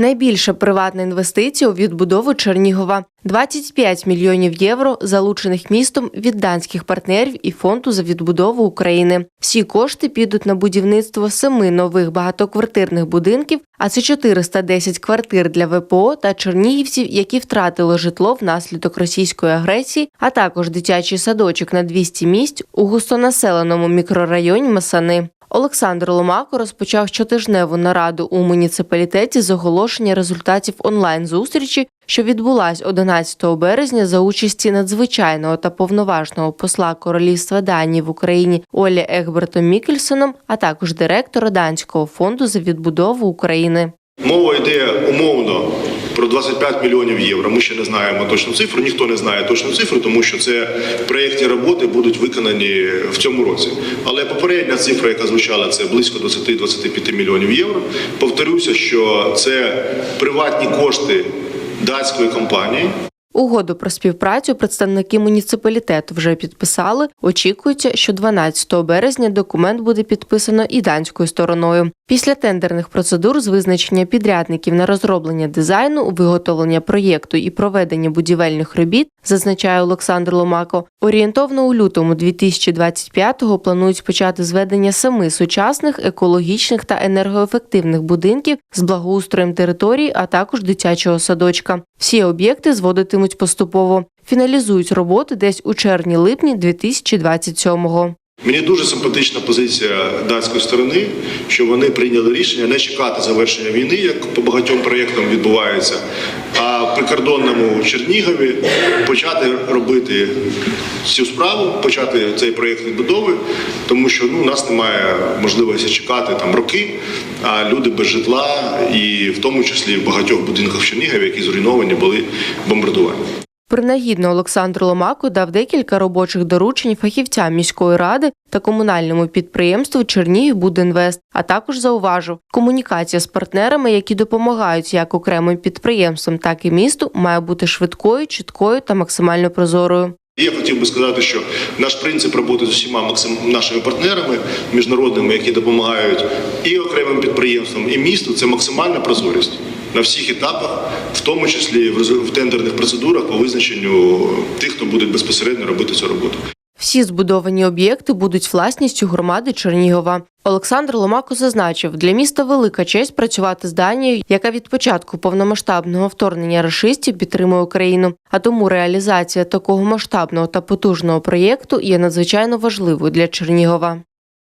Найбільша приватна інвестиція у відбудову Чернігова 25 мільйонів євро, залучених містом від данських партнерів і фонду за відбудову України. Всі кошти підуть на будівництво семи нових багатоквартирних будинків, а це 410 квартир для ВПО та чернігівців, які втратили житло внаслідок російської агресії, а також дитячий садочок на 200 місць у густонаселеному мікрорайоні Масани. Олександр Ломако розпочав щотижневу нараду у муніципалітеті з оголошення результатів онлайн-зустрічі, що відбулась 11 березня за участі надзвичайного та повноважного посла Королівства Данії в Україні Олі Егбертом Мікельсоном, а також директора Данського фонду за відбудову України. Мова йде умовно про 25 мільйонів євро. Ми ще не знаємо точну цифру. Ніхто не знає точну цифру, тому що це проєктні роботи будуть виконані в цьому році. Але попередня цифра, яка звучала, це близько 20-25 мільйонів євро. Повторюся, що це приватні кошти датської компанії. Угоду про співпрацю представники муніципалітету вже підписали. Очікується, що 12 березня документ буде підписано і данською стороною. Після тендерних процедур з визначення підрядників на розроблення дизайну, виготовлення проєкту і проведення будівельних робіт, зазначає Олександр Ломако, орієнтовно у лютому 2025-го планують почати зведення семи сучасних, екологічних та енергоефективних будинків з благоустроєм території, а також дитячого садочка. Всі об'єкти зводитимуть поступово. Фіналізують роботи десь у червні-липні 2027-го. Мені дуже симпатична позиція датської сторони, що вони прийняли рішення не чекати завершення війни, як по багатьом проєктам відбувається, а прикордонному Чернігові почати робити цю справу, почати цей проєкт відбудови, тому що ну, у нас немає можливості чекати там роки, а люди без житла, і в тому числі в багатьох будинках в Чернігові, які зруйновані були бомбардуванням. Принагідно Олександр Ломако дав декілька робочих доручень фахівцям міської ради та комунальному підприємству Чернігівбудінвест, а також зауважив, комунікація з партнерами, які допомагають як окремим підприємствам, так і місту, має бути швидкою, чіткою та максимально прозорою. Я хотів би сказати, що наш принцип роботи з усіма нашими партнерами міжнародними, які допомагають і окремим підприємствам, і місту, це максимальна прозорість на всіх етапах, в тому числі в тендерних процедурах по визначенню тих, хто буде безпосередньо робити цю роботу. Всі збудовані об'єкти будуть власністю громади Чернігова. Олександр Ломако зазначив, для міста велика честь працювати з Данією, яка від початку повномасштабного вторгнення рашистів підтримує Україну. А тому реалізація такого масштабного та потужного проєкту є надзвичайно важливою для Чернігова.